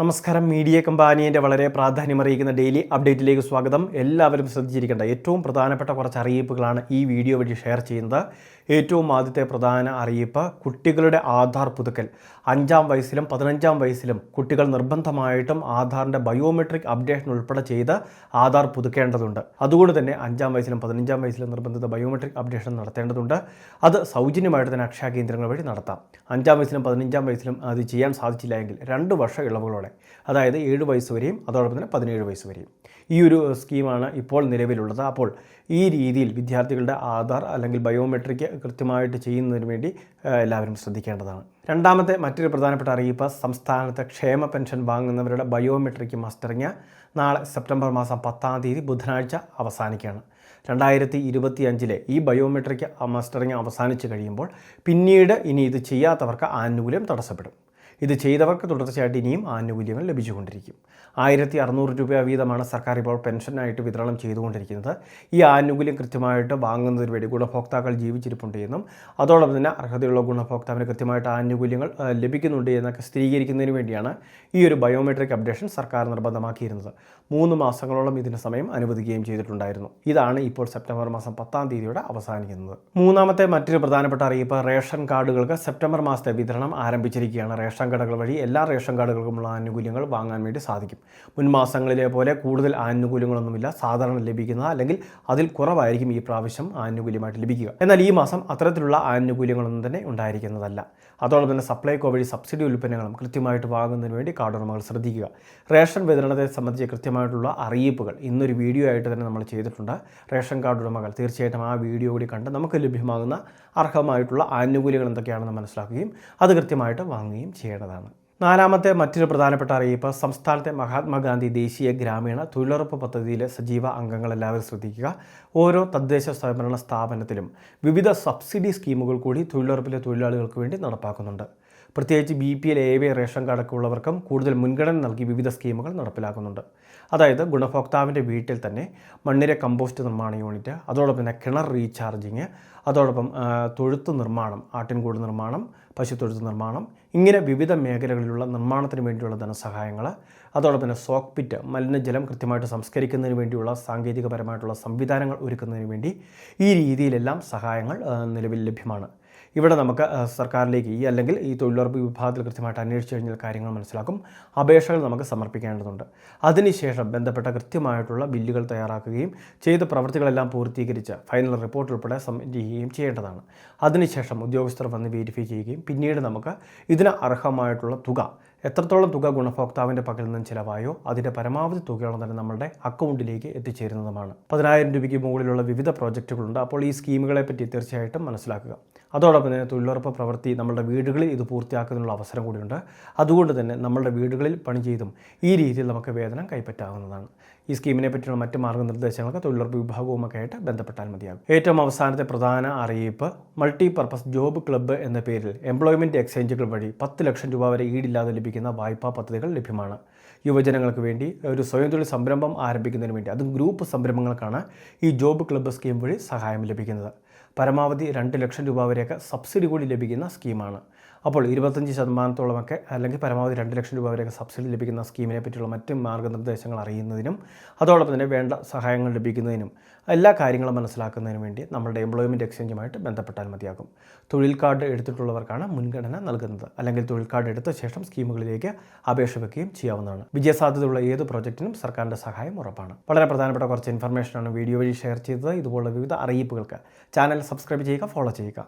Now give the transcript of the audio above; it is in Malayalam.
നമസ്കാരം. മീഡിയ കമ്പാനിയുടെ വളരെ പ്രാധാന്യമറിയിക്കുന്ന ഡെയിലി അപ്ഡേറ്റിലേക്ക് സ്വാഗതം. എല്ലാവരും ശ്രദ്ധിച്ചിരിക്കേണ്ട ഏറ്റവും പ്രധാനപ്പെട്ട കുറച്ച് അറിയിപ്പുകളാണ് ഈ വീഡിയോ വഴി ഷെയർ ചെയ്യുന്നത്. ഏറ്റവും ആദ്യത്തെ പ്രധാന അറിയിപ്പ് കുട്ടികളുടെ ആധാർ പുതുക്കൽ. അഞ്ചാം വയസ്സിലും പതിനഞ്ചാം വയസ്സിലും കുട്ടികൾ നിർബന്ധമായിട്ടും ആധാറിന്റെ ബയോമെട്രിക് അപ്ഡേഷൻ ഉൾപ്പെടെ ചെയ്ത് ആധാർ പുതുക്കേണ്ടതുണ്ട്. അതുകൊണ്ട് തന്നെ അഞ്ചാം വയസ്സിലും പതിനഞ്ചാം വയസ്സിലും നിർബന്ധിത ബയോമെട്രിക് അപ്ഡേഷൻ നടത്തേണ്ടതുണ്ട്. അത് സൗജന്യമായിട്ട് തന്നെ അക്ഷയ കേന്ദ്രങ്ങൾ വഴി നടത്താം. അഞ്ചാം വയസ്സിലും പതിനഞ്ചാം വയസ്സിലും അത് ചെയ്യാൻ സാധിച്ചില്ല എങ്കിൽ രണ്ട് വർഷ ഇളവുകളോടെ അതായത് ഏഴ് വയസ്സ് വരെയും അതോടൊപ്പം തന്നെ പതിനേഴ് വയസ്സ് വരെയും. ഈ ഒരു സ്കീമാണ് ഇപ്പോൾ നിലവിലുള്ളത്. അപ്പോൾ ഈ രീതിയിൽ വിദ്യാർത്ഥികളുടെ ആധാർ അല്ലെങ്കിൽ ബയോമെട്രിക് കൃത്യമായിട്ട് ചെയ്യുന്നതിന് വേണ്ടി എല്ലാവരും ശ്രദ്ധിക്കേണ്ടതാണ്. രണ്ടാമത്തെ മറ്റൊരു പ്രധാനപ്പെട്ട അറിയിപ്പ് സംസ്ഥാനത്തെ ക്ഷേമ പെൻഷൻ വാങ്ങുന്നവരുടെ ബയോമെട്രിക് മസ്റ്ററിങ് നാളെ സെപ്റ്റംബർ മാസം പത്താം തീയതി ബുധനാഴ്ച അവസാനിക്കുകയാണ്. രണ്ടായിരത്തി ഇരുപത്തി അഞ്ചിലെ ഈ ബയോമെട്രിക് മസ്റ്ററിങ് അവസാനിച്ച് കഴിയുമ്പോൾ പിന്നീട് ഇനി ഇത് ചെയ്യാത്തവർക്ക് ആനുകൂല്യം തടസ്സപ്പെടും. ഇത് ചെയ്തവർക്ക് തുടർച്ചയായിട്ട് ഇനിയും ആനുകൂല്യങ്ങൾ ലഭിച്ചുകൊണ്ടിരിക്കും. ആയിരത്തി അറുന്നൂറ് രൂപ വീതമാണ് സർക്കാർ ഇപ്പോൾ പെൻഷനായിട്ട് വിതരണം ചെയ്തുകൊണ്ടിരിക്കുന്നത്. ഈ ആനുകൂല്യം കൃത്യമായിട്ട് വാങ്ങുന്നതിന് വേണ്ടി ഗുണഭോക്താക്കൾ ജീവിച്ചിരിപ്പുണ്ട് എന്നും അതോടൊപ്പം തന്നെ അർഹതയുള്ള ഗുണഭോക്താവിന് കൃത്യമായിട്ട് ആനുകൂല്യങ്ങൾ ലഭിക്കുന്നുണ്ട് എന്നൊക്കെ സ്ഥിരീകരിക്കുന്നതിന് വേണ്ടിയാണ് ഈ ഒരു ബയോമെട്രിക് അപ്ഡേഷൻ സർക്കാർ നിർബന്ധമാക്കിയിരുന്നത്. മൂന്ന് മാസങ്ങളോളം ഇതിന് സമയം അനുവദിക്കുകയും ചെയ്തിട്ടുണ്ടായിരുന്നു. ഇതാണ് ഇപ്പോൾ സെപ്റ്റംബർ മാസം പത്താം തീയതിയോടെ അവസാനിക്കുന്നത്. മൂന്നാമത്തെ മറ്റൊരു പ്രധാനപ്പെട്ട അറിയിപ്പ് റേഷൻ കാർഡുകൾക്ക് സെപ്റ്റംബർ മാസത്തെ വിതരണം ആരംഭിച്ചിരിക്കുകയാണ്. റേഷൻ കടകൾ വഴി എല്ലാ റേഷൻ കാർഡുകൾക്കുമുള്ള ആനുകൂല്യങ്ങൾ വാങ്ങാൻ വേണ്ടി സാധിക്കും. മുൻ മാസങ്ങളിലെ പോലെ കൂടുതൽ ആനുകൂല്യങ്ങളൊന്നുമില്ല. സാധാരണ ലഭിക്കുന്ന അല്ലെങ്കിൽ അതിൽ കുറവായിരിക്കും ഈ പ്രാവശ്യം ആനുകൂല്യമായിട്ട് ലഭിക്കുക. എന്നാൽ ഈ മാസം അത്തരത്തിലുള്ള ആനുകൂല്യങ്ങളൊന്നും തന്നെ ഉണ്ടായിരിക്കുന്നതല്ല. അതോടൊപ്പം തന്നെ സപ്ലൈകോ വഴി സബ്സിഡി ഉൽപ്പന്നങ്ങളും കൃത്യമായിട്ട് വാങ്ങുന്നതിന് വേണ്ടി കാർഡ് ഉടമകൾ ശ്രദ്ധിക്കുക. റേഷൻ വിതരണത്തെ സംബന്ധിച്ച് കൃത്യമായിട്ടുള്ള അറിയിപ്പുകൾ ഇന്നൊരു വീഡിയോ ആയിട്ട് തന്നെ നമ്മൾ ചെയ്തിട്ടുണ്ട്. റേഷൻ കാർഡ് ഉടമകൾ തീർച്ചയായിട്ടും ആ വീഡിയോ കൂടി കണ്ട് നമുക്ക് ലഭ്യമാകുന്ന അർഹമായിട്ടുള്ള ആനുകൂല്യങ്ങൾ എന്തൊക്കെയാണെന്ന് മനസ്സിലാക്കുകയും അത് കൃത്യമായിട്ട് വാങ്ങുകയും ചെയ്യേണ്ടതാണ്. നാലാമത്തെ മറ്റൊരു പ്രധാനപ്പെട്ട അറിയിപ്പ് സംസ്ഥാനത്തെ മഹാത്മാഗാന്ധി ദേശീയ ഗ്രാമീണ തൊഴിലുറപ്പ് പദ്ധതിയിലെ സജീവ അംഗങ്ങൾ എല്ലാവരും ശ്രദ്ധിക്കുക. ഓരോ തദ്ദേശ സ്വയംഭരണ സ്ഥാപനത്തിലും വിവിധ സബ്സിഡി സ്കീമുകൾ കൂടി തൊഴിലുറപ്പിലെ തൊഴിലാളികൾക്ക് വേണ്ടി നടപ്പാക്കുന്നുണ്ട്. പ്രത്യേകിച്ച് B P L A V ration കാർഡൊക്കെ ഉള്ളവർക്കും കൂടുതൽ മുൻഗണന നൽകി വിവിധ സ്കീമുകൾ നടപ്പിലാക്കുന്നുണ്ട്. അതായത് ഗുണഭോക്താവിന്റെ വീട്ടിൽ തന്നെ മണ്ണിര കമ്പോസ്റ്റ് നിർമ്മാണ യൂണിറ്റ് അതോടൊപ്പം തന്നെ കിണർ റീചാർജിങ് അതോടൊപ്പം തൊഴുത്ത് നിർമ്മാണം ആട്ടിൻകൂട് നിർമ്മാണം പശുത്തൊഴുത്ത് നിർമ്മാണം ഇങ്ങനെ വിവിധ മേഖലകളിലുള്ള നിർമ്മാണത്തിന് വേണ്ടിയുള്ള ധനസഹായങ്ങൾ അതോടൊപ്പം തന്നെ സോക്പിറ്റ് മലിനജലം കൃത്യമായിട്ട് സംസ്കരിക്കുന്നതിന് വേണ്ടിയുള്ള സാങ്കേതികപരമായിട്ടുള്ള സംവിധാനങ്ങൾ ഒരുക്കുന്നതിന് വേണ്ടി ഈ രീതിയിലെല്ലാം സഹായങ്ങൾ നിലവിൽ ലഭ്യമാണ്. ഇവിടെ നമുക്ക് സർക്കാരിലേക്ക് ഈ അല്ലെങ്കിൽ ഈ തൊഴിലുറപ്പ് വിഭാഗത്തിൽ കൃത്യമായിട്ട് അന്വേഷിച്ച് കഴിഞ്ഞാൽ കാര്യങ്ങൾ മനസ്സിലാക്കും. അപേക്ഷകൾ നമുക്ക് സമർപ്പിക്കേണ്ടതുണ്ട്. അതിനുശേഷം ബന്ധപ്പെട്ട കൃത്യമായിട്ടുള്ള ബില്ലുകൾ തയ്യാറാക്കുകയും ചെയ്ത പ്രവൃത്തികളെല്ലാം പൂർത്തീകരിച്ച് ഫൈനൽ റിപ്പോർട്ട് ഉൾപ്പെടെ സബ്മിറ്റ് ചെയ്യുകയും ചെയ്യേണ്ടതാണ്. അതിനുശേഷം ഉദ്യോഗസ്ഥർ വന്ന് വെരിഫൈ ചെയ്യുകയും പിന്നീട് നമുക്ക് ഇതിന് അർഹമായിട്ടുള്ള തുക എത്രത്തോളം തുക ഗുണഭോക്താവിന്റെ പക്കൽ നിന്നും ചിലവായോ അതിന്റെ പരമാവധി തുകയോളം തന്നെ നമ്മളുടെ അക്കൗണ്ടിലേക്ക് എത്തിച്ചേരുന്നതുമാണ്. പതിനായിരം രൂപയ്ക്ക് മുകളിലുള്ള വിവിധ പ്രോജക്റ്റുകളുണ്ട്. അപ്പോൾ ഈ സ്കീമുകളെ പറ്റി തീർച്ചയായിട്ടും മനസ്സിലാക്കുക. അതോടൊപ്പം തന്നെ തൊഴിലുറപ്പ് പ്രവൃത്തി നമ്മുടെ വീടുകളിൽ ഇത് പൂർത്തിയാക്കുന്നതിനുള്ള അവസരം കൂടിയുണ്ട്. അതുകൊണ്ട് തന്നെ നമ്മളുടെ വീടുകളിൽ പണി ചെയ്തും ഈ രീതിയിൽ നമുക്ക് വേതനം കൈപ്പറ്റാവുന്നതാണ്. ഈ സ്കീമിനെ പറ്റിയുള്ള മറ്റ് മാർഗനിർദ്ദേശങ്ങളൊക്കെ തൊഴിലുറപ്പ് വിഭാഗവുമൊക്കെ ആയിട്ട് ബന്ധപ്പെട്ടാൽ മതിയാകും. ഏറ്റവും അവസാനത്തെ പ്രധാന അറിയിപ്പ് മൾട്ടി പർപ്പസ് ജോബ് ക്ലബ്ബ് എന്ന പേരിൽ എംപ്ലോയ്മെന്റ് എക്സ്ചേഞ്ചുകൾ വഴി പത്ത് ലക്ഷം രൂപ വരെ ഈടില്ലാതെ ലഭിക്കുന്ന വായ്പാ പദ്ധതികൾ ലഭ്യമാണ്. യുവജനങ്ങൾക്ക് വേണ്ടി ഒരു സ്വയം തൊഴിൽ സംരംഭം ആരംഭിക്കുന്നതിന് വേണ്ടി അതും ഗ്രൂപ്പ് സംരംഭങ്ങൾക്കാണ് ഈ ജോബ് ക്ലബ്ബ് സ്കീം വഴി സഹായം ലഭിക്കുന്നത്. പരമാവധി രണ്ട് ലക്ഷം രൂപ വരെയൊക്കെ സബ്സിഡി കൂടി ലഭിക്കുന്ന സ്കീമാണ്. അപ്പോൾ ഇരുപത്തഞ്ച് ശതമാനത്തോളമൊക്കെ അല്ലെങ്കിൽ പരമാവധി രണ്ട് ലക്ഷം രൂപ വരെയൊക്കെ സബ്സിഡി ലഭിക്കുന്ന സ്കീമിനെ പറ്റിയുള്ള മറ്റ് മാർഗനിർദ്ദേശങ്ങൾ അറിയുന്നതിനും അതോടൊപ്പം തന്നെ വേണ്ട സഹായങ്ങൾ ലഭിക്കുന്നതിനും എല്ലാ കാര്യങ്ങളും മനസ്സിലാക്കുന്നതിനും വേണ്ടി നമ്മുടെ എംപ്ലോയ്മെന്റ് എക്സ്ചേഞ്ചുമായിട്ട് ബന്ധപ്പെട്ടാൽ മതിയാകും. തൊഴിൽ കാർഡ് എടുത്തിട്ടുള്ളവർക്കാണ് മുൻഗണന നൽകുന്നത്. അല്ലെങ്കിൽ തൊഴിൽ കാർഡ് എടുത്ത ശേഷം സ്കീമുകളിലേക്ക് അപേക്ഷ വെക്കുകയും ചെയ്യാവുന്നതാണ്. വിജയസാധ്യതയുള്ള ഏത് പ്രോജക്റ്റിനും സർക്കാരിന്റെ സഹായം ഉറപ്പാണ്. വളരെ പ്രധാനപ്പെട്ട കുറച്ച് ഇൻഫർമേഷനാണ് വീഡിയോ വഴി ഷെയർ ചെയ്തത്. ഇതുപോലുള്ള വിവിധ അറിയിപ്പുകൾക്ക് ചാനൽ चैनल सब्सक्राइब चाहिएगा फॉलो चाहिएगा